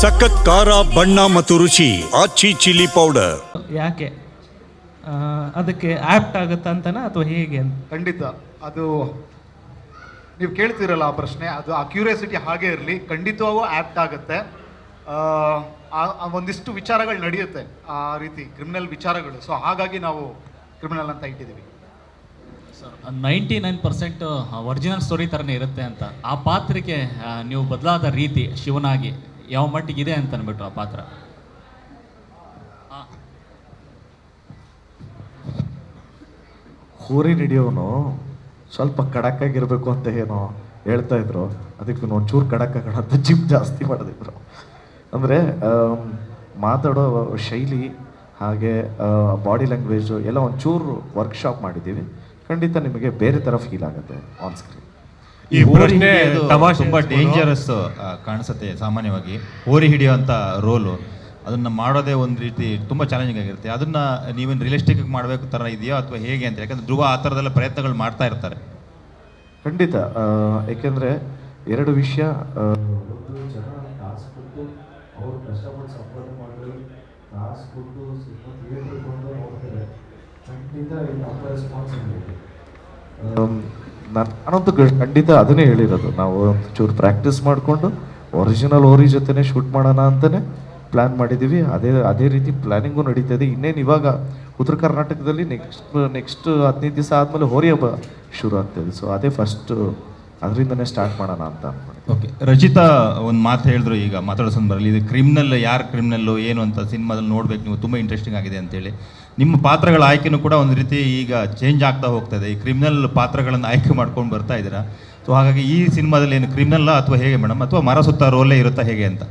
ಸಖತ್ ಖಾರ ಬಣ್ಣ ಮತ್ತು ರುಚಿ ಆಚಿ ಚಿಲ್ಲಿ ಪೌಡರ್. ಯಾಕೆ? ಆ, ಅದಕ್ಕೆ ಆ್ಯಪ್ಟ್ ಆಗುತ್ತಾ ಅಂತನಾ ಅಥವಾ ಹೇಗೆ ಅಂತ? ಖಂಡಿತ. ಅದು ನೀವು ಕೇಳ್ತಿರಲ್ಲ ಆ ಪ್ರಶ್ನೆ ಅದು ಆ ಕ್ಯೂರಿಯಾಸಿಟಿ ಹಾಗೆ ಇರಲಿ. ಖಂಡಿತವಾಗೂ ಆ್ಯಪ್ಟ್ ಆಗುತ್ತೆ. ಆ, ಆ- ಆ ಒಂದಿಷ್ಟು ವಿಚಾರಗಳು ನಡೆಯುತ್ತೆ ಆ ರೀತಿ ಕ್ರಿಮಿನಲ್ ವಿಚಾರಗಳು. ಸೊ ಹಾಗಾಗಿ ನಾವು ಕ್ರಿಮಿನಲ್ ಅಂತ ಇಟ್ಟಿದ್ದೀವಿ. Ninety nine percent original story ಥರನೇ ಇರುತ್ತೆ ಅಂತ. ಆ ಪಾತ್ರಕ್ಕೆ ಆ, ನೀವು ಬದಲಾದ ರೀತಿ ಶಿವನಾಗಿ ಯಾವ ಮಟ್ಟಿಗಿದೆ ಅಂತ ಅನ್ಬಿಟ್ರು ಆ ಪಾತ್ರ? ಹೋರಿ ಹಿಡಿಯೋನು ಸ್ವಲ್ಪ ಕಡಕ್ಕಾಗಿರ್ಬೇಕು ಅಂತ ಏನೋ ಹೇಳ್ತಾ ಇದ್ರು. ಅದಕ್ಕೆ ಒಂಚೂರು ಖಡಕ್ಕಾಗೋಣ ಅಂತ ಜಿಮ್ ಜಾಸ್ತಿ ಮಾಡಿದ್ರು ಅಂದರೆ ಮಾತಾಡೋ ಶೈಲಿ ಹಾಗೆ ಬಾಡಿ ಲ್ಯಾಂಗ್ವೇಜು ಎಲ್ಲ ಒಂಚೂರು ವರ್ಕ್ಶಾಪ್ ಮಾಡಿದ್ದೀವಿ. ಖಂಡಿತ ನಿಮಗೆ ಬೇರೆ ಥರ ಫೀಲ್ ಆಗುತ್ತೆ ಆನ್ ಸ್ಕ್ರೀನ್ ಈ ಪ್ರಶ್ನೆ ತಮಾಷೆ ತುಂಬಾ. ಡೇಂಜರಸ್ ಕಾಣಿಸುತ್ತೆ ಸಾಮಾನ್ಯವಾಗಿ. ಹೋರಿ ಹಿಡಿಯುವಂತ ರೋಲು. ಅದನ್ನ ಮಾಡೋದೇ ಒಂದು ರೀತಿ ತುಂಬಾ ಚಾಲೆಂಜಿಂಗ್ ಆಗಿರುತ್ತೆ. ಅದನ್ನ ನೀವೇನು ರಿಯಲಿಸ್ಟಿಕ್ ಮಾಡಬೇಕು ತರ ಇದೆಯೋ ಅಥವಾ ಹೇಗೆ ಅಂತ ಯಾಕಂದ್ರೆ ಧ್ರುವ ಆ ಥರದೆಲ್ಲ ಪ್ರಯತ್ನಗಳು ಮಾಡ್ತಾ ಇರ್ತಾರೆ. ಖಂಡಿತ ಯಾಕೆಂದ್ರೆ ಏಕೆಂದರೆ ಎರಡು ವಿಷಯ ಖಂಡಿತ ನಾನು ನಾನಂತೂ ಖಂಡಿತ ಅದನ್ನೇ ಹೇಳಿರೋದು. ನಾವು ಒಂಚೂರು ಪ್ರಾಕ್ಟೀಸ್ ಮಾಡಿಕೊಂಡು ಒರಿಜಿನಲ್ ಓರಿ ಜೊತೆನೇ ಶೂಟ್ ಮಾಡೋಣ ಅಂತಲೇ ಪ್ಲ್ಯಾನ್ ಮಾಡಿದ್ದೀವಿ ಅದೇ ಅದೇ ರೀತಿ ಪ್ಲ್ಯಾನಿಂಗು ನಡೀತಾ ಇದೆ. ಇನ್ನೇನು ಇವಾಗ ಉತ್ತರ ಕರ್ನಾಟಕದಲ್ಲಿ ನೆಕ್ಸ್ಟ್ ನೆಕ್ಸ್ಟ್ ಹದಿನೈದು ದಿವಸ ಆದಮೇಲೆ ಹೋರಿ ಹಬ್ಬ ಶುರು ಆಗ್ತಾಯಿದೆ ಸೊ ಅದೇ ಫಸ್ಟು ಅದರಿಂದನೇ ಸ್ಟಾರ್ಟ್ ಮಾಡೋಣ ಅಂತ ಅನ್ಕೊಂಡು. ಓಕೆ ರಚಿತಾ ಒಂದು ಮಾತು ಹೇಳಿದ್ರು ಈಗ ಮಾತಾಡೋ ಸಂದರ್ಭದಲ್ಲಿ ಇದು ಕ್ರಿಮಿನಲ್ ಯಾರು ಕ್ರಿಮಿನಲ್ಲು ಏನು ಅಂತ ಸಿನಿಮಾದಲ್ಲಿ ನೋಡ್ಬೇಕು ನೀವು ತುಂಬ ಇಂಟ್ರೆಸ್ಟಿಂಗ್ ಆಗಿದೆ ಅಂತೇಳಿ ನಿಮ್ಮ ಪಾತ್ರಗಳ ಆಯ್ಕೆನೂ ಕೂಡ ಒಂದು ರೀತಿ ಈಗ ಚೇಂಜ್ ಆಗ್ತಾ ಹೋಗ್ತದೆ ಈ ಕ್ರಿಮಿನಲ್ ಪಾತ್ರಗಳನ್ನು ಆಯ್ಕೆ ಮಾಡ್ಕೊಂಡು ಬರ್ತಾ ಇದ್ದೀರಾ? ಸೊ ಹಾಗಾಗಿ ಈ ಸಿನಿಮಾದಲ್ಲಿ ಏನು ಕ್ರಿಮಿನಲ್ಲ ಅಥವಾ ಹೇಗೆ ಮೇಡಮ್? ಅಥವಾ ಮರ ಸುತ್ತ ರೋಲೇ ಇರುತ್ತಾ ಹೇಗೆ ಅಂತ?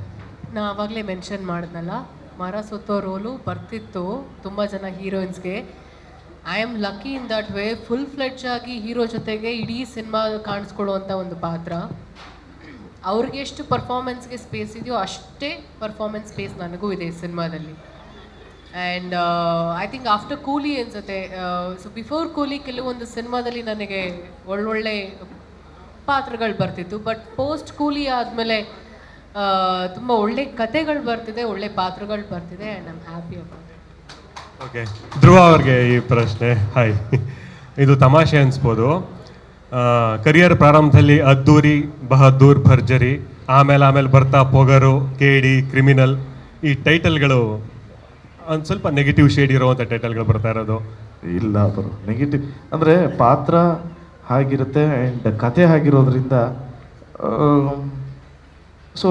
ನಾ ಆವಾಗಲೇ ಮೆನ್ಷನ್ ಮಾಡಿದ್ನಲ್ಲ ಮರ ಸುತ್ತೋ ರೋಲು ಬರ್ತಿತ್ತು. ತುಂಬ ಜನ ಹೀರೋಯಿನ್ಸ್ಗೆ I am lucky in that way full fledged ಆಗಿ ಹೀರೋ ಜೊತೆಗೆ ಇಡೀ ಸಿನಿಮಾ ಕಾಣಿಸ್ಕೊಳ್ಳುವಂಥ ಒಂದು ಪಾತ್ರ. ಅವ್ರಿಗೆ ಎಷ್ಟು ಪರ್ಫಾರ್ಮೆನ್ಸ್ಗೆ ಸ್ಪೇಸ್ ಇದೆಯೋ ಅಷ್ಟೇ ಪರ್ಫಾರ್ಮೆನ್ಸ್ ಸ್ಪೇಸ್ ನನಗೂ ಇದೆ ಸಿನಿಮಾದಲ್ಲಿ. ಆ್ಯಂಡ್ ಐ ಥಿಂಕ್ ಆಫ್ಟರ್ ಕೂಲಿ ಅನ್ಸುತ್ತೆ ಸೊ ಬಿಫೋರ್ ಕೂಲಿ ಕೆಲವೊಂದು ಸಿನಿಮಾದಲ್ಲಿ ನನಗೆ ಒಳ್ಳೊಳ್ಳೆ ಪಾತ್ರಗಳು ಬರ್ತಿತ್ತು. ಬಟ್ ಪೋಸ್ಟ್ ಕೂಲಿ ಆದಮೇಲೆ ತುಂಬ ಒಳ್ಳೆ ಕತೆಗಳು ಬರ್ತಿದೆ, ಒಳ್ಳೆ ಪಾತ್ರಗಳು ಬರ್ತಿದೆ and I'm happy about okay. Dhruva ಅವ್ರಿಗೆ ಈ ಪ್ರಶ್ನೆ. ಹಾಯ್ ಇದು ತಮಾಷೆ ಅನ್ಸ್ಬೋದು. ಕರಿಯರ್ ಪ್ರಾರಂಭದಲ್ಲಿ ಅದ್ದೂರಿ, ಬಹದ್ದೂರ್, ಭರ್ಜರಿ, ಆಮೇಲೆ ಆಮೇಲೆ ಬರ್ತಾ ಪೊಗರು, ಕೇಡಿ, ಕ್ರಿಮಿನಲ್ ಈ ಟೈಟಲ್ಗಳು ಒಂದು ಸ್ವಲ್ಪ ನೆಗೆಟಿವ್ ಶೇಡ್ ಇರುವಂಥ ಟೈಟಲ್ಗಳು ಬರ್ತಾ ಇರೋದು. ಇಲ್ಲ ಬರು, ನೆಗೆಟಿವ್. ಅಂದರೆ ಪಾತ್ರ ಹಾಗಿರುತ್ತೆ ಆ್ಯಂಡ್ ಕತೆ ಆಗಿರೋದ್ರಿಂದ ಸೊ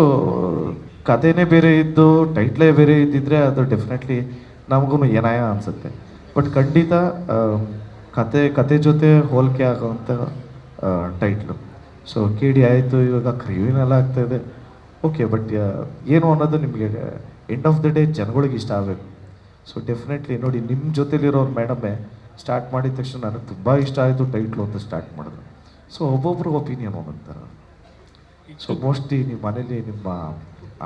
ಕಥೆನೇ ಬೇರೆ ಇದ್ದು ಟೈಟ್ಲೇ ಬೇರೆ ಇದ್ದಿದ್ರೆ ಅದು ಡೆಫಿನೆಟ್ಲಿ ನಮಗೂ ಏನಾಯ ಅನಿಸುತ್ತೆ. ಬಟ್ ಖಂಡಿತ ಕತೆ ಕತೆ ಜೊತೆ ಹೋಲಿಕೆ ಆಗೋವಂಥ ಟೈಟ್ಲು ಸೊ ಕೆ ಡಿ ಆಯಿತು, ಇವಾಗ ಕ್ರಿಮಿನಲ್ ಇದೆ. ಓಕೆ ಬಟ್ ಏನು ಅನ್ನೋದು ನಿಮಗೆ ಎಂಡ್ ಆಫ್ ದ ಡೇ ಜನಗಳಿಗೆ ಇಷ್ಟ ಆಗಬೇಕು. ಸೊ ಡೆಫಿನೆಟ್ಲಿ ನೋಡಿ ನಿಮ್ಮ ಜೊತೆಲಿರೋರು ಮೇಡಮೇ ಸ್ಟಾರ್ಟ್ ಮಾಡಿದ ತಕ್ಷಣ ನನಗೆ ತುಂಬ ಇಷ್ಟ ಆಯಿತು ಟೈಟ್ಲು ಅಂತ ಸ್ಟಾರ್ಟ್ ಮಾಡಿದ್ರು. ಸೊ ಒಬ್ಬೊಬ್ರು ಒಪಿನಿಯನ್ ಒಂದೊಂಥರ ಸೊ ಮೋಸ್ಟ್ಲಿ ನಿಮ್ಮ ಮನೇಲಿ ನಿಮ್ಮ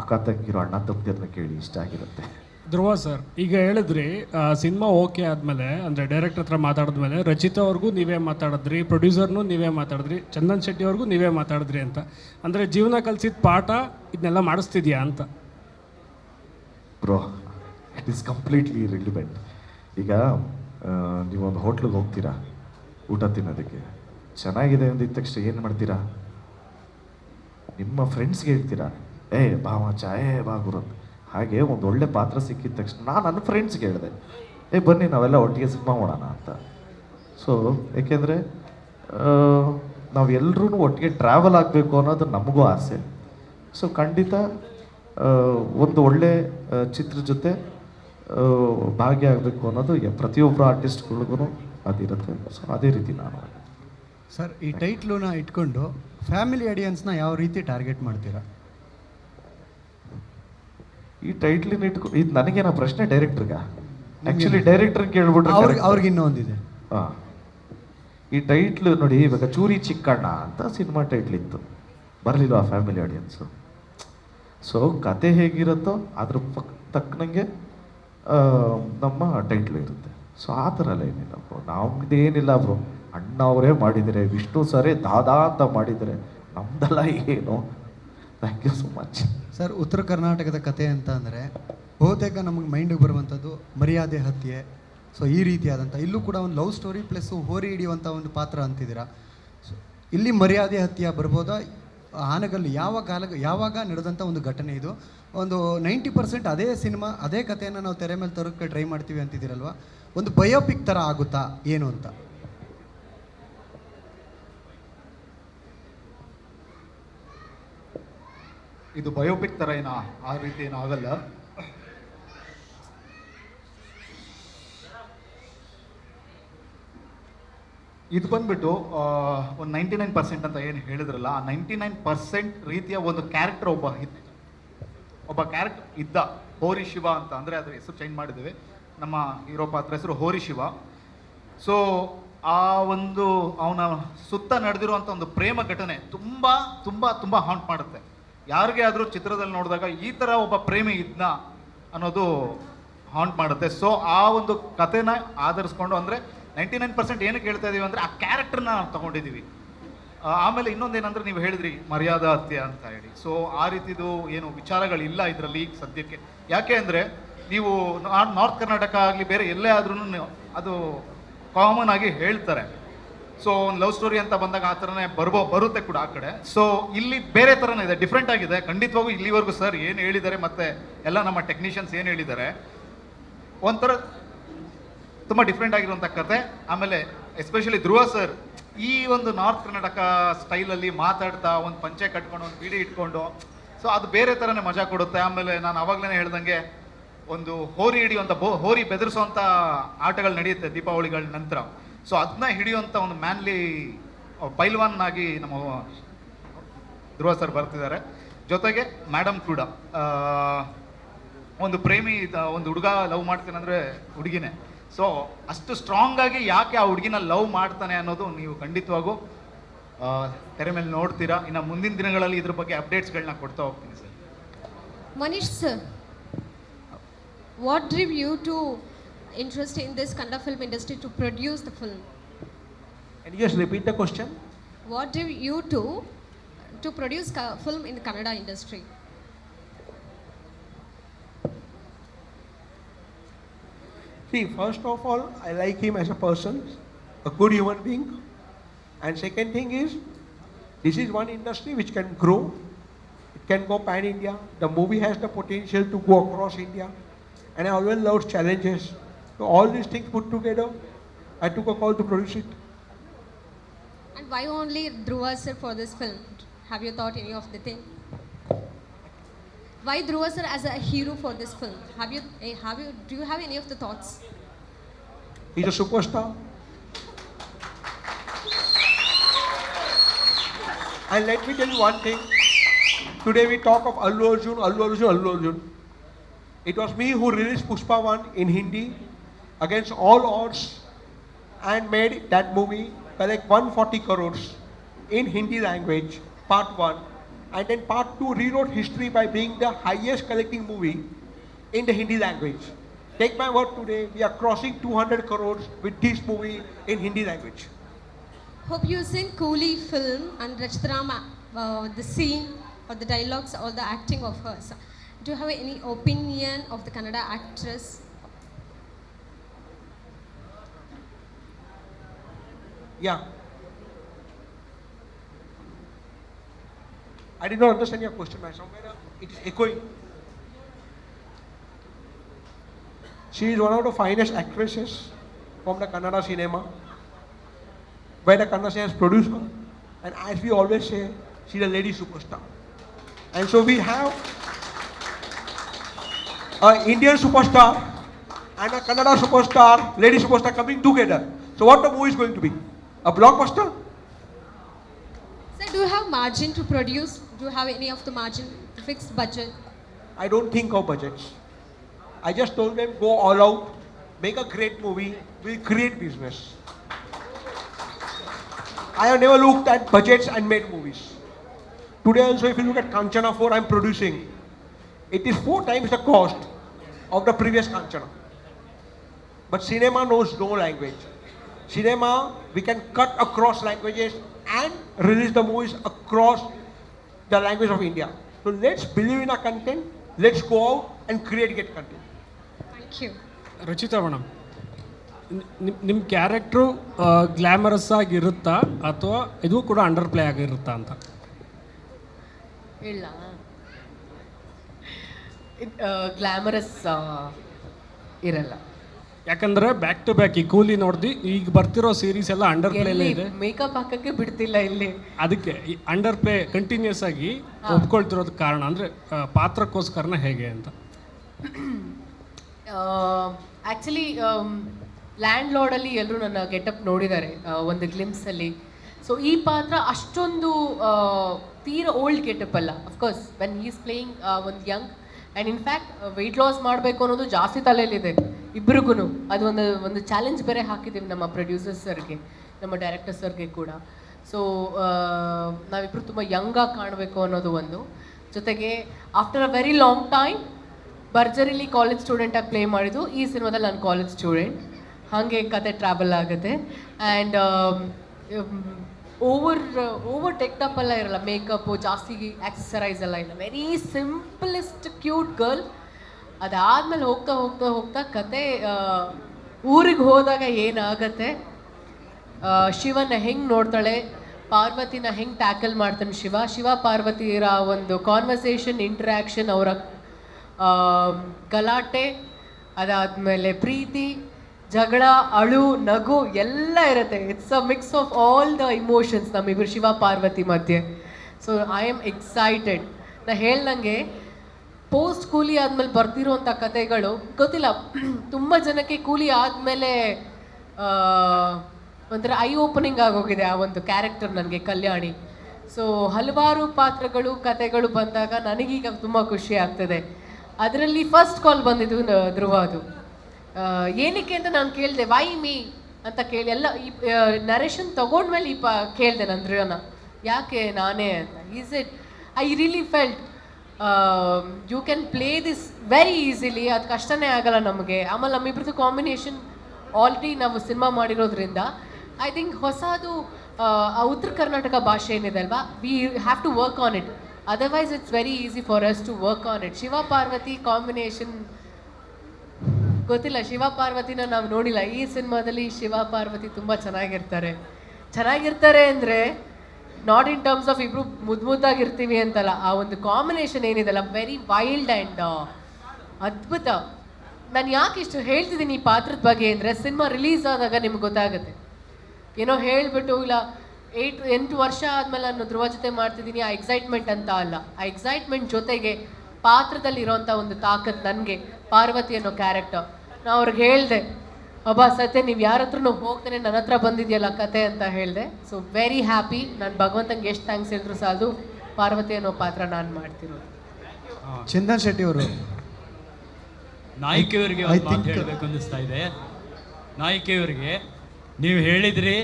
ಅಕ್ಕ, ತಂಗಿರೋ, ಅಣ್ಣ ತಮ್ಮದಿರನ್ನ ಕೇಳಿ ಇಷ್ಟ ಆಗಿರುತ್ತೆ. ಧ್ರುವ ಸರ್ ಈಗ ಹೇಳಿದ್ರಿ ಸಿನಿಮಾ ಓಕೆ ಆದಮೇಲೆ, ಅಂದರೆ ಡೈರೆಕ್ಟರ್ ಹತ್ರ ಮಾತಾಡಿದ್ಮೇಲೆ ರಚಿತ ಅವ್ರಿಗೂ ನೀವೇ ಮಾತಾಡಿದ್ರಿ ಪ್ರೊಡ್ಯೂಸರ್ನು ನೀವೇ ಮಾತಾಡಿದ್ರಿ, ಚಂದನ್ ಶೆಟ್ಟಿ ಅವ್ರಿಗೂ ನೀವೇ ಮಾತಾಡಿದ್ರಿ ಅಂತ. ಅಂದರೆ ಜೀವನ ಕಲಿಸಿದ ಪಾಠ ಇದನ್ನೆಲ್ಲ ಮಾಡಿಸ್ತಿದ್ಯಾ ಅಂತ? Bro it is completely relevant ಈಗ ನೀವೊಂದು ಹೋಟ್ಲಿಗೆ ಹೋಗ್ತೀರಾ? ಊಟ ತಿನ್ನೋದಕ್ಕೆ. ಚೆನ್ನಾಗಿದೆ ಅಂದಿದ ತಕ್ಷಣ ಏನು ಮಾಡ್ತೀರಾ? ನಿಮ್ಮ ಫ್ರೆಂಡ್ಸ್ಗೆ ಹೇಳ್ತೀರಾ? ಏ ಬಾ ಮಚ್ಚ ಏ ಬಾ ಗುರು. ಹಾಗೆ ಒಂದು ಒಳ್ಳೆ ಪಾತ್ರ ಸಿಕ್ಕಿದ ತಕ್ಷಣ ನಾನು ನನ್ನ ಫ್ರೆಂಡ್ಸ್ಗೆ ಹೇಳಿದೆ, ಏ, ಬನ್ನಿ ನಾವೆಲ್ಲ ಒಟ್ಟಿಗೆ ಸಿನಿಮಾ ಮಾಡೋಣ ಅಂತ. ಸೊ ಏಕೆಂದರೆ ನಾವೆಲ್ಲರೂ ಒಟ್ಟಿಗೆ ಟ್ರಾವೆಲ್ ಆಗಬೇಕು ಅನ್ನೋದು ನಮಗೂ ಆಸೆ. ಸೊ ಖಂಡಿತ ಒಂದು ಒಳ್ಳೆ ಚಿತ್ರ ಜೊತೆ ಭಾಗಿಯಾಗಬೇಕು ಅನ್ನೋದು ಯ- ಪ್ರತಿಯೊಬ್ಬರು ಆರ್ಟಿಸ್ಟ್ಗಳಿಗೂ ಅದಿರುತ್ತೆ. ಸೊ ಅದೇ ರೀತಿ ನಾನು ಸರ್, ಈ ಟೈಟ್ಲುನ ಇಟ್ಕೊಂಡು ಫ್ಯಾಮಿಲಿ ಆಡಿಯನ್ಸ್ನ ಯಾವ ರೀತಿ ಟಾರ್ಗೆಟ್ ಮಾಡ್ತೀರಾ? ಈ ಟೈಟ್ಲಿನ ಇಟ್ಕೊ ಇದು ನನಗೇನ ಪ್ರಶ್ನೆ ಡೈರೆಕ್ಟ್ರಿಗ ಆ್ಯಕ್ಚುಲಿ ಡೈರೆಕ್ಟರ್ ಕೇಳ್ಬಿಟ್ರೆ ಅವ್ರಿಗೆ. ಅವ್ರಿಗೆ ಇನ್ನೊಂದಿದೆ ಹಾಂ ಈ ಟೈಟ್ಲ್ ನೋಡಿ ಇವಾಗ ಚೂರಿ ಚಿಕ್ಕಣ್ಣ ಅಂತ ಸಿನಿಮಾ ಟೈಟ್ಲ್ ಇತ್ತು. ಬರಲಿಲ್ಲ ಆ ಫ್ಯಾಮಿಲಿ ಆಡಿಯನ್ಸು ಸೊ ಕತೆ ಹೇಗಿರುತ್ತೋ ಅದ್ರ ಪಕ್ ತಕ್ಕನಂಗೆ ನಮ್ಮ ಟೈಟ್ಲ್ ಇರುತ್ತೆ. ಸೊ ಆ ಥರ ಎಲ್ಲ ಏನಿಲ್ಲ ಬ್ರೋ ನಮ್ದು ಏನಿಲ್ಲ ಬ್ರೋ ಅಣ್ಣ ಅವರೇ ಮಾಡಿದರೆ ವಿಷ್ಣು ಸರೇ ದಾದಾ ಅಂತ ಮಾಡಿದರೆ ನಮ್ದೆಲ್ಲ ಏನು? Thank you so much sir, ಉತ್ತರ ಕರ್ನಾಟಕದ ಕತೆ ಅಂತ ಅಂದರೆ, ಬಹುತೇಕ ನಮಗೆ ಮೈಂಡಿಗೆ ಬರುವಂಥದ್ದು ಮರ್ಯಾದೆ ಹತ್ಯೆ ಸೊ ಈ ರೀತಿಯಾದಂಥ, ಇಲ್ಲೂ ಕೂಡ ಒಂದು ಲವ್ ಸ್ಟೋರಿ ಪ್ಲಸ್ಸು ಹೋರಿ ಹಿಡಿಯುವಂಥ ಒಂದು ಪಾತ್ರ ಅಂತಿದ್ದೀರಾ? ಸೊ ಇಲ್ಲಿ ಮರ್ಯಾದೆ ಹತ್ಯೆ ಬರ್ಬೋದಾ? ಆನಗಲ್ಲು ಯಾವ ಕಾಲ, ಯಾವಾಗ ನಡೆದಂಥ ಒಂದು ಘಟನೆ ಇದು? ಒಂದು ನೈಂಟಿ ಪರ್ಸೆಂಟ್ ಅದೇ ಸಿನಿಮಾ, ಅದೇ ಕಥೆಯನ್ನು ನಾವು ತೆರೆ ಮೇಲೆ ತರೋಕ್ಕೆ ಟ್ರೈ ಮಾಡ್ತೀವಿ ಅಂತಿದ್ದೀರಲ್ವ? ಒಂದು ಬಯೋಪಿಕ್ ಥರ ಆಗುತ್ತಾ, ಏನು ಅಂತ? ಇದು ಬಯೋಪಿಕ್ ಥರ ಏನ ಆ ರೀತಿ ಏನೂ ಆಗಲ್ಲ. ಇದು ಬಂದ್ಬಿಟ್ಟು ಒಂದು ನೈಂಟಿ ನೈನ್ ಪರ್ಸೆಂಟ್ ಅಂತ ಏನು ಹೇಳಿದ್ರಲ್ಲ, ಆ ನೈಂಟಿ ನೈನ್ ಪರ್ಸೆಂಟ್ ರೀತಿಯ ಒಂದು ಕ್ಯಾರೆಕ್ಟರ್ ಒಬ್ಬ ಇದ್ದ. ಒಬ್ಬ ಕ್ಯಾರೆಕ್ಟರ್ ಇದ್ದ. ಹೋರಿ ಶಿವ ಅಂತ ಅಂದರೆ ಅದ್ರ ಹೆಸರು ಚೇಂಜ್ ಮಾಡಿದ್ದೇವೆ. ನಮ್ಮ ಹೀರೋ ಪಾತ್ರ ಹೆಸರು ಹೋರಿ ಶಿವ. ಸೊ ಆ ಒಂದು ಅವನ ಸುತ್ತ ನಡೆದಿರುವಂಥ ಒಂದು ಪ್ರೇಮ ಘಟನೆ ತುಂಬ ತುಂಬ ತುಂಬ ಹಾಂಟ್ ಮಾಡುತ್ತೆ. ಯಾರಿಗೆ ಆದರೂ ಚಿತ್ರದಲ್ಲಿ ನೋಡಿದಾಗ ಈ ಥರ ಒಬ್ಬ ಪ್ರೇಮಿ ಇದ್ನ ಅನ್ನೋದು ಹಾಂಟ್ ಮಾಡುತ್ತೆ. ಸೊ ಆ ಒಂದು ಕಥೆನ ಆಧರಿಸ್ಕೊಂಡು ಅಂದರೆ ನೈಂಟಿ ನೈನ್ ಪರ್ಸೆಂಟ್ ಏನಕ್ಕೆ ಹೇಳ್ತಾ ಇದ್ದೀವಿ ಅಂದರೆ ಆ ಕ್ಯಾರೆಕ್ಟರ್ನ ನಾವು ತೊಗೊಂಡಿದ್ದೀವಿ ಆಮೇಲೆ ಇನ್ನೊಂದೇನಂದ್ರೆ ನೀವು ಹೇಳಿದ್ರಿ ಮರ್ಯಾದಾ ಹತ್ಯೆ ಅಂತ ಹೇಳಿ. ಸೊ ಆ ರೀತಿದು ಏನು ವಿಚಾರಗಳಿಲ್ಲ ಇದರಲ್ಲಿ ಈಗ ಸದ್ಯಕ್ಕೆ. ಯಾಕೆ ಅಂದರೆ ನೀವು ನಾರ್ತ್ ಕರ್ನಾಟಕ ಆಗಲಿ ಬೇರೆ ಎಲ್ಲೇ ಆದ್ರೂ ಅದು ಕಾಮನ್ ಆಗಿ ಹೇಳ್ತಾರೆ. ಸೊ ಒಂದು ಲವ್ ಸ್ಟೋರಿ ಅಂತ ಬಂದಾಗ ಆ ಥರನೇ ಬರ್ಬೋ ಬರುತ್ತೆ ಕೂಡ ಆ ಕಡೆ. ಸೊ ಇಲ್ಲಿ ಬೇರೆ ಥರನೇ ಇದೆ ಡಿಫ್ರೆಂಟ್ ಆಗಿದೆ. ಖಂಡಿತವಾಗೂ ಇಲ್ಲಿವರೆಗೂ ಸರ್ ಏನು ಹೇಳಿದ್ದಾರೆ ಮತ್ತೆ ಎಲ್ಲ ನಮ್ಮ ಟೆಕ್ನಿಷಿಯನ್ಸ್ ಏನು ಹೇಳಿದ್ದಾರೆ. ಒಂಥರ ತುಂಬ ಡಿಫ್ರೆಂಟ್ ಆಗಿರುವಂಥ ಕತೆ. ಆಮೇಲೆ ಎಸ್ಪೆಷಲಿ ಧ್ರುವ ಸರ್ ಈ ಒಂದು ನಾರ್ತ್ ಕರ್ನಾಟಕ ಸ್ಟೈಲಲ್ಲಿ ಮಾತಾಡ್ತಾ, ಒಂದು ಪಂಚೆ ಕಟ್ಕೊಂಡು, ಒಂದು ಬೀಡಿ ಇಟ್ಕೊಂಡು ಸೊ ಅದು ಬೇರೆ ಥರನೇ ಮಜಾ ಕೊಡುತ್ತೆ. ಆಮೇಲೆ ನಾನು ಆವಾಗಲೇ ಹೇಳ್ದಂಗೆ ಒಂದು ಹೋರಿ ಹಿಡಿಯುವಂಥ ಬೋ, ಹೋರಿ ಬೆದರಿಸುವಂಥ ಆಟಗಳು ನಡೆಯುತ್ತೆ ದೀಪಾವಳಿಗಳ ನಂತರ. ಸೊ ಅದನ್ನ ಹಿಡಿಯುವಂಥ ಒಂದು ಮ್ಯಾನ್ಲಿ ಪೈಲ್ವಾನ್ ಆಗಿ ನಮ್ಮ ಧ್ರುವ ಸರ್ ಬರ್ತಿದ್ದಾರೆ. ಜೊತೆಗೆ ಮೇಡಮ್ ಕೂಡ ಒಂದು ಪ್ರೇಮಿ ಒಂದು ಹುಡುಗ ಲವ್ ಮಾಡ್ತಾನೆ ಅಂದರೆ ಹುಡುಗಿನೇ. ಸೊ ಅಷ್ಟು ಸ್ಟ್ರಾಂಗ್ ಆಗಿ ಯಾಕೆ ಆ ಹುಡುಗಿನ ಲವ್ ಮಾಡ್ತಾನೆ ಅನ್ನೋದು ನೀವು ಖಂಡಿತವಾಗೂ ತೆರೆ ಮೇಲೆ ನೋಡ್ತೀರಾ. ಇನ್ನು ಮುಂದಿನ ದಿನಗಳಲ್ಲಿ ಇದ್ರ ಬಗ್ಗೆ ಅಪ್ಡೇಟ್ಸ್ಗಳನ್ನ ಕೊಡ್ತಾ ಹೋಗ್ತೀನಿ sir Manish sir what drive you to interest in this Kannada film industry to produce the film? Can you just repeat the question? What do you do to produce film in the Kannada industry? See, first of all, I like him as a person, a good human being. And second thing is, this is one industry which can grow. It can go pan India. The movie has the potential to go across India. And I always loved challenges. So all these things put together, I took a call to produce it. And why only Dhruva sir for this film? Have you thought any of the thing? Why Dhruva sir as a hero for this film? Have you eh, have you do you have any of the thoughts? He's a superstar. And let me tell you one thing. Today we talk of Allu Arjun, Allu Arjun, Allu Arjun. It was me who released Pushpa 1 in Hindi against all odds and made that movie collect 140 crores in Hindi language, part 1. And then part 2 rewrote history by being the highest collecting movie in the Hindi language. Take my word today, we are crossing 200 crores with this movie in Hindi language. Hope you've seen Coolie film and Rachitram, uh, the scene or the dialogues or the acting of hers. Do you have any opinion of the Kannada actress? Yeah. I did not understand your question, man. Somewhere uh, it is echoing. She is one of the finest actresses from the Kannada cinema, where the Kannada cinema has produced her. And as we always say, she's a lady superstar. And so we have an Indian superstar and a Kannada superstar, lady superstar coming together. So what the movie is going to be? A blockbuster? Sir, do you have margin to produce? Do you have any of the margin, fixed budget? I don't think of budgets. I just told them go all out, make a great movie, we'll create business. I have never looked at budgets and made movies. Today also if you look at Kanchana 4 I'm producing, it is four times the cost of the previous Kanchana. But cinema knows no language. Cinema, we can cut across languages and release the movies across the language of India. So let's believe in our content. Let's go out and create great content. Thank you. Rachita madam ನಿಮ್ಮ character glamorous ಆಗಿರುತ್ತಾ ಅಥವಾ ಇದು ಕೂಡ under play ಆಗಿರುತ್ತಾ ಅಂತ ಇಲ್ಲ glamorous ಇರಲ್ಲ ಯಾಕಂದ್ರೆ back to back ಈ ಕೂಲಿ ನೋಡ್ದಿ ಈಗ ಬರ್ತಿರೋ ಸೀರೀಸ್ ಎಲ್ಲ ಅಂಡರ್ ಪ್ಲೇ ಇದೆ. ಮೇಕಪ್ ಹಾಕಕ್ಕೆ ಬಿಡ್ತಿಲ್ಲ ಇಲ್ಲಿ. ಅದಕ್ಕೆ ಈ ಅಂಡರ್ ಪ್ಲೇ ಕಂಟಿನ್ಯೂಸ್ ಆಗಿ ಒಪ್ಕೊಳ್ತಿರೋದು ಕಾರಣ ಅಂದ್ರೆ ಆ, ಪಾತ್ರಕ್ಕೋಸ್ಕರನ ಹೇಗೆ ಅಂತ. ಆ್ಯಕ್ಚುಲಿ ಲ್ಯಾಂಡ್ ಲಾರ್ಡಲ್ಲಿ ಎಲ್ಲರೂ ನನ್ನ ಗೆಟಪ್ ನೋಡಿದ್ದಾರೆ ಒಂದು ಒಂದು ಗ್ಲಿಮ್ಸಲ್ಲಿ ಸೊ ಈ ಪಾತ್ರ ಅಷ್ಟೊಂದು ಆ, ತೀರ ಓಲ್ಡ್ ಗೆಟಪ್ ಅಲ್ಲ. Of course when is playing ಒಂದು young and in fact weight loss ಮಾಡಬೇಕು ಅನ್ನೋದು ಜಾಸ್ತಿ ತಲೆಯಲ್ಲಿದೆ. ಇಬ್ರಿಗೂ ಅದು ಒಂದು ಒಂದು ಚಾಲೆಂಜ್ ಬೇರೆ ಹಾಕಿದ್ದೀವಿ ನಮ್ಮ ಪ್ರೊಡ್ಯೂಸರ್ಸರಿಗೆ ನಮ್ಮ ಡೈರೆಕ್ಟರ್ ಸರ್ಗೆ ಕೂಡ. ಸೊ ನಾವಿಬ್ಬರು ತುಂಬ ಯಂಗಾಗಿ ಕಾಣಬೇಕು ಅನ್ನೋದು ಒಂದು. ಜೊತೆಗೆ after a very long time ಭರ್ಜರಿಲಿ college ಸ್ಟೂಡೆಂಟಾಗಿ ಪ್ಲೇ ಮಾಡಿದ್ದು, ಈ ಸಿನಿಮಾದಲ್ಲಿ ನಾನು ಕಾಲೇಜ್ ಸ್ಟೂಡೆಂಟ್ ಹಾಗೆ ಕತೆ ಟ್ರಾವೆಲ್ ಆಗುತ್ತೆ. ಆ್ಯಂಡ್ ಓವರ್ ಓವರ್ ಟೆಕ್ಟಪ್ ಎಲ್ಲ ಇರಲ್ಲ ಮೇಕಪ್ಪು ಜಾಸ್ತಿ ಆಕ್ಸಸರೈಸ್ ಎಲ್ಲ ಇಲ್ಲ. ವೆರಿ ಸಿಂಪಲೆಸ್ಟ್ ಕ್ಯೂಟ್ ಗರ್ಲ್ ಅದಾದ್ಮೇಲೆ ಹೋಗ್ತಾ ಹೋಗ್ತಾ ಹೋಗ್ತಾ ಕತೆ ಊರಿಗೆ ಹೋದಾಗ ಏನಾಗತ್ತೆ? ಶಿವನ ಹೆಂಗೆ ನೋಡ್ತಾಳೆ? ಪಾರ್ವತಿನ ಹೆಂಗೆ ಟ್ಯಾಕಲ್ ಮಾಡ್ತಾನೆ ಶಿವ? ಶಿವ ಪಾರ್ವತಿರ ಒಂದು ಕಾನ್ವರ್ಸೇಷನ್ ಇಂಟ್ರ್ಯಾಕ್ಷನ್ ಅವರ ಗಲಾಟೆ, ಅದಾದಮೇಲೆ ಪ್ರೀತಿ ಜಗಳ, ಅಳು, ನಗು ಎಲ್ಲ ಇರುತ್ತೆ. It's a mix of all the emotions ನಮ್ಮಿಬ್ರು ಶಿವ, ಪಾರ್ವತಿ ಮಧ್ಯೆ. ಸೊ ಐ ಆಮ್ ಎಕ್ಸೈಟೆಡ್ ನಾ ಹೇಳ್ದಂಗೆ ಪೋಸ್ಟ್ ಕೂಲಿ ಆದಮೇಲೆ ಬರ್ತಿರೋಂಥ ಕತೆಗಳು ಗೊತ್ತಿಲ್ಲ. ತುಂಬ ಜನಕ್ಕೆ ಕೂಲಿ ಆದಮೇಲೆ ಒಂಥರ ಐ ಓಪನಿಂಗ್ ಆಗೋಗಿದೆ ಆ ಒಂದು ಕ್ಯಾರೆಕ್ಟರ್ ನನಗೆ, ಕಲ್ಯಾಣಿ. ಸೊ ಹಲವಾರು ಪಾತ್ರಗಳು ಕತೆಗಳು ಬಂದಾಗ ನನಗೀಗ ತುಂಬ ಖುಷಿ ಆಗ್ತದೆ. ಅದರಲ್ಲಿ ಫಸ್ಟ್ ಕಾಲ್ ಬಂದಿದ್ದು ಧ್ರುವ ಅದು. ಏನಕ್ಕೆ ಅಂತ ನಾನು ಕೇಳಿದೆ ವೈ ಮೀ ಅಂತ ಕೇಳಿ ಎಲ್ಲ ಈ ನರೇಶನ್ ತಗೊಂಡ್ಮೇಲೆ ಈ ಪ, ಕೇಳಿದೆ ನಾನು ದೃಢನ ಯಾಕೆ ನಾನೇ ಅಂತ? Is it I really felt you can play this very easily ಅದು ಕಷ್ಟನೇ ಆಗಲ್ಲ ನಮಗೆ. ಆಮೇಲೆ ನಮ್ಮಿಬ್ರದ್ದು ಕಾಂಬಿನೇಷನ್ ಆಲ್ರೆಡಿ ನಾವು ಸಿನಿಮಾ ಮಾಡಿರೋದ್ರಿಂದ ಐ ಥಿಂಕ್ ಹೊಸದು ಉತ್ತರ ಕರ್ನಾಟಕ ಭಾಷೆ ಏನಿದೆ ಅಲ್ವಾ we have to work on it otherwise it's very easy for us to work on it Shiva Parvati combination ಗೊತ್ತಿಲ್ಲ, ಶಿವ ಪಾರ್ವತಿನ ನಾವು ನೋಡಿಲ್ಲ. ಈ ಸಿನಿಮಾದಲ್ಲಿ ಶಿವ ಪಾರ್ವತಿ ತುಂಬ ಚೆನ್ನಾಗಿರ್ತಾರೆ. ಚೆನ್ನಾಗಿರ್ತಾರೆ ಅಂದರೆ ನಾಟ್ ಇನ್ ಟರ್ಮ್ಸ್ ಆಫ್ ಇಬ್ರು ಮುದ್ದು ಮುದ್ದಾಗಿರ್ತೀವಿ ಅಂತಲ್ಲ, ಆ ಒಂದು ಕಾಂಬಿನೇಷನ್ ಏನಿದೆಲ್ಲ ವೆರಿ ವೈಲ್ಡ್ ಆ್ಯಂಡ್ ಅದ್ಭುತ. ನಾನು ಯಾಕೆ ಇಷ್ಟು ಹೇಳ್ತಿದ್ದೀನಿ ಈ ಪಾತ್ರದ ಬಗ್ಗೆ ಅಂದರೆ, ಸಿನಿಮಾ ರಿಲೀಸ್ ಆದಾಗ ನಿಮ್ಗೆ ಗೊತ್ತಾಗುತ್ತೆ. ಏನೋ ಹೇಳಿಬಿಟ್ಟು, ಇಲ್ಲ ಏಯ್ಟ್ ಎಂಟು ವರ್ಷ ಆದಮೇಲೆ ನಾನು ಧ್ರುವ ಜೊತೆ ಮಾಡ್ತಿದ್ದೀನಿ, ಆ ಎಕ್ಸೈಟ್ಮೆಂಟ್ ಅಂತ ಅಲ್ಲ. ಆ ಎಕ್ಸೈಟ್ಮೆಂಟ್ ಜೊತೆಗೆ ಪಾತ್ರದಲ್ಲಿರೋಂಥ ಒಂದು ತಾಕತ್ ನನಗೆ, ಪಾರ್ವತಿ ಅನ್ನೋ ಕ್ಯಾರೆಕ್ಟರ್ ನಾ ಅವ್ರಿಗೆ ಹೇಳಿದೆ ಅಬ್ಬಾ ಸತ್ಯ ನೀವು ಯಾರ ಹತ್ರನೂ ಹೋಗ್ತೇನೆ ನನ್ನ ಹತ್ರ ಬಂದಿದೆಯಲ್ಲ ಕತೆ ಅಂತ ಹೇಳಿದೆ. ಸೊ ವೆರಿ ಹ್ಯಾಪಿ ನಾನು ಭಗವಂತಂಗೆ ಎಷ್ಟು ಥ್ಯಾಂಕ್ಸ್ ಹೇಳಿದ್ರು ಸಾಲದು ಪಾರ್ವತಿ ಅನ್ನೋ ಪಾತ್ರ ನಾನು ಮಾಡ್ತಿರೋದು. ಚಂದನ್ ಶೆಟ್ಟಿ ಅವರು. ನಾಯಕಿಯವರಿಗೆ ಹೇಳಬೇಕು ಅನ್ನಿಸ್ತಾ ಇದೆ. ನಾಯಕಿಯವರಿಗೆ ನೀವು ಹೇಳಿದ್ರಿ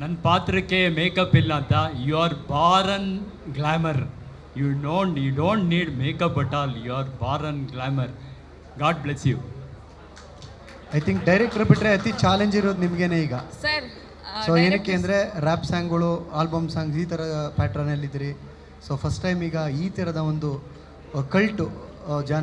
ನನ್ನ ಪಾತ್ರಕ್ಕೆ ಮೇಕಪ್ ಇಲ್ಲ ಅಂತ. You are born glamour you don't you don't need makeup at all you are born glamour God bless you I think director ಬಿಟ್ಟರೆ ಅತಿ ಚಾಲೆಂಜ್ ಇರೋದು ನಿಮಗೇನೆ ಈಗ. ಸರ್ ಸೊ ಏನಕ್ಕೆ ಅಂದರೆ ರ್ಯಾಪ್ ಸಾಂಗ್ಗಳು ಆಲ್ಬಮ್ ಸಾಂಗ್ಸ್ ಈ ಥರ ಪ್ಯಾಟ್ರನಲ್ಲಿದ್ದೀರಿ ಸೊ ಫಸ್ಟ್ ಟೈಮ್ ಈಗ ಈ ಥರದ ಒಂದು ಕಲ್ಟು ಜಾನ